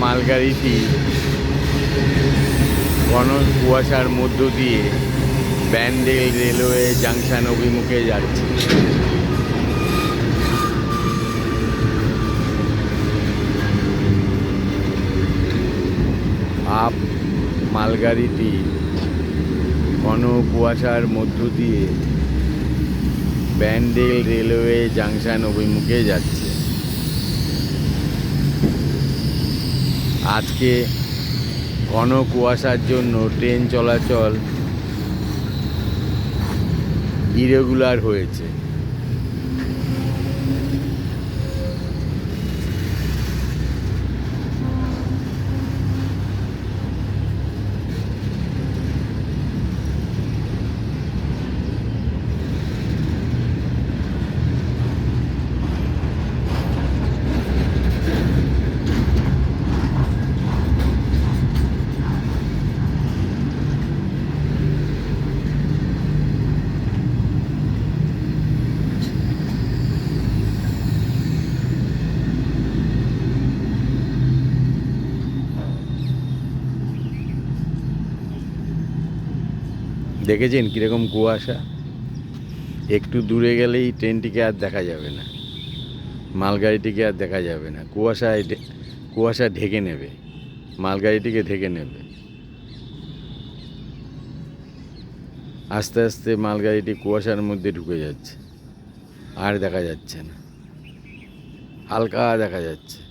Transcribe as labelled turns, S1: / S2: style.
S1: মালগাড়িটি ঘন কুয়াশার মধ্য দিয়ে ব্যান্ডেল রেলওয়ে জাংশন অভিমুখে যাচ্ছে। আপ মালগাড়িটি ঘন কুয়াশার মধ্য দিয়ে ব্যান্ডেল রেলওয়ে জাংশন অভিমুখে যাচ্ছে। আজকে ঘন কুয়াশার জন্য ট্রেন চলাচল ইরেগুলার হয়েছে। দেখেছেন কীরকম কুয়াশা? একটু দূরে গেলেই ট্রেনটিকে আর দেখা যাবে না। মালগাড়িটিকে আর দেখা যাবে না। কুয়াশায় কুয়াশা ঢেকে নেবে। মালগাড়িটিকে ঢেকে নেবে। আস্তে আস্তে মালগাড়িটি কুয়াশার মধ্যে ঢুকে যাচ্ছে। আর দেখা যাচ্ছে না। হালকা দেখা যাচ্ছে।